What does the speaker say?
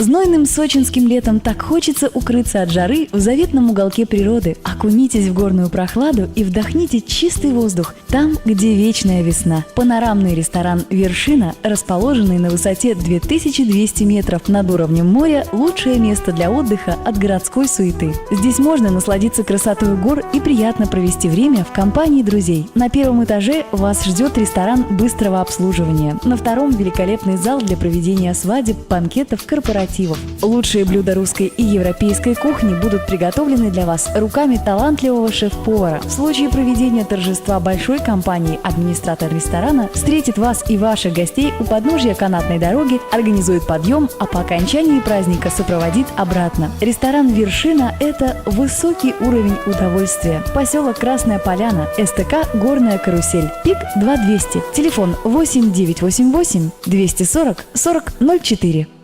Знойным сочинским летом так хочется укрыться от жары в заветном уголке природы. Окунитесь в горную прохладу и вдохните чистый воздух там, где вечная весна. Панорамный ресторан «Вершина», расположенный на высоте 2200 метров над уровнем моря, лучшее место для отдыха от городской суеты. Здесь можно насладиться красотой гор и приятно провести время в компании друзей. На первом этаже вас ждет ресторан быстрого обслуживания. На втором великолепный зал для проведения свадеб, банкетов, корпоративов. Лучшие блюда русской и европейской кухни будут приготовлены для вас руками талантливого шеф-повара. В случае проведения торжества большой компании администратор ресторана встретит вас и ваших гостей у подножья канатной дороги, организует подъем, а по окончании праздника сопроводит обратно. Ресторан «Вершина» – это высокий уровень удовольствия. Поселок Красная Поляна, СТК «Горная карусель». ПИК 2200. Телефон 8988 240 40 04.